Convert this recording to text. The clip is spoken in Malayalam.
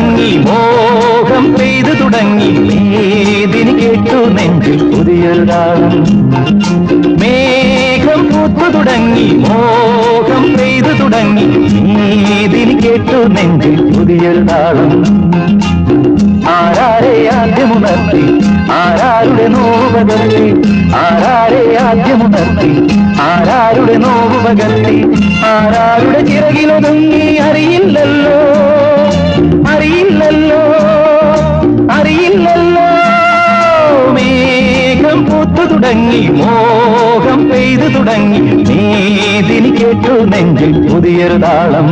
തുടങ്ങി മോഹം പെയ്തു തുടങ്ങി. മേദിനി കേട്ടു നെഞ്ചിൽ പുതിയൊരു താളം മേഘം പൂത്തു തുടങ്ങി മോഹം പെയ്തു തുടങ്ങി. മേദിനി കേട്ടു നെഞ്ചിൽ പുതിയൊരു താളം ആരാരെ ആദ്യമുണർത്തി? ആരാരുടെ നോവ് പകർത്തി ആരാരെ ആദ്യമുണർത്തി? ആരാരുടെ നോവ് പകർത്തി ആരാരുടെ ചിറകിലൊതുങ്ങി അറിയില്ലല്ലോ. செல்லோ மேகம் பூத்து തുടങ്ങി മോഹം പെയ്തു തുടങ്ങി നീതിനി കേട്ടു നെഞ്ചിൽ പുതിയൊരു താളം